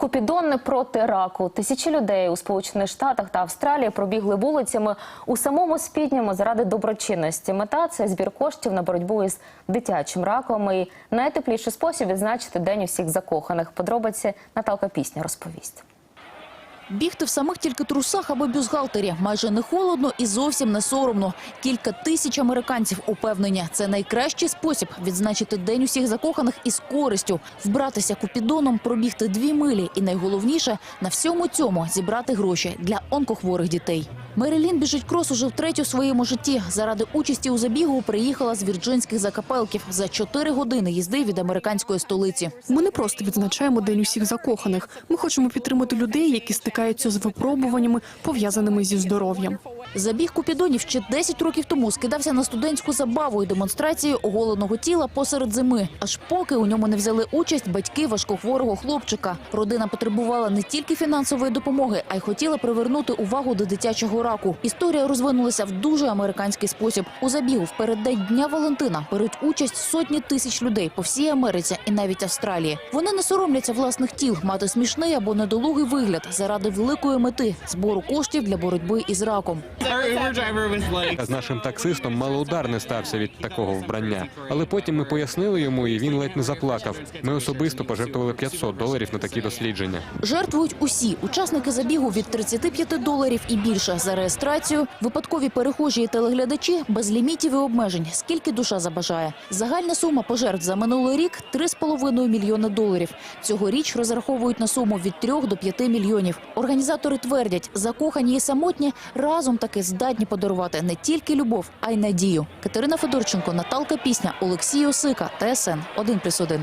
Купідон не проти раку. Тисячі людей у Сполучених Штатах та Австралії пробігли вулицями у самому спідньому заради доброчинності. Мета це збір коштів на боротьбу із дитячим раком. І найтепліший спосіб відзначити день усіх закоханих. Подробиці Наталка Пісня розповість. Бігти в самих тільки трусах або бюзгалтері майже не холодно і зовсім не соромно. Кілька тисяч американців упевнені, це найкращий спосіб відзначити день усіх закоханих із користю, вбратися купідоном, пробігти дві милі і найголовніше на всьому цьому зібрати гроші для онкохворих дітей. Мерилін біжить крос уже втретє у своєму житті. Заради участі у забігу приїхала з вірджинських закапелків за чотири години їзди від американської столиці. Ми не просто відзначаємо День усіх закоханих. Ми хочемо підтримати людей, які стикаються з випробуваннями, пов'язаними зі здоров'ям. Забіг Купідонів ще 10 років тому скидався на студентську забаву і демонстрацію оголеного тіла посеред зими. Аж поки у ньому не взяли участь батьки важкохворого хлопчика. Родина потребувала не тільки фінансової допомоги, а й хотіла привернути увагу до дитячого раку. Історія розвинулася в дуже американський спосіб. У забігу в переддень Дня Валентина беруть участь сотні тисяч людей по всій Америці і навіть Австралії. Вони не соромляться власних тіл, мати смішний або недолугий вигляд заради великої мети збору коштів для боротьби із раком. З нашим таксистом мало удар не стався від такого вбрання. Але потім ми пояснили йому, і він ледь не заплакав. Ми особисто пожертвували 500 доларів на такі дослідження. Жертвують усі учасники забігу від 35 доларів і більше за реєстрацію, випадкові перехожі і телеглядачі без лімітів і обмежень, скільки душа забажає. Загальна сума пожертв за минулий рік 3,5 мільйони доларів. Цьогоріч розраховують на суму від 3 до 5 мільйонів. Організатори твердять, закохані і самотні разом таки здатні подарувати не тільки любов, а й надію. Катерина Федорченко, Наталка Пісня, Олексій Осика, ТСН 1+,1.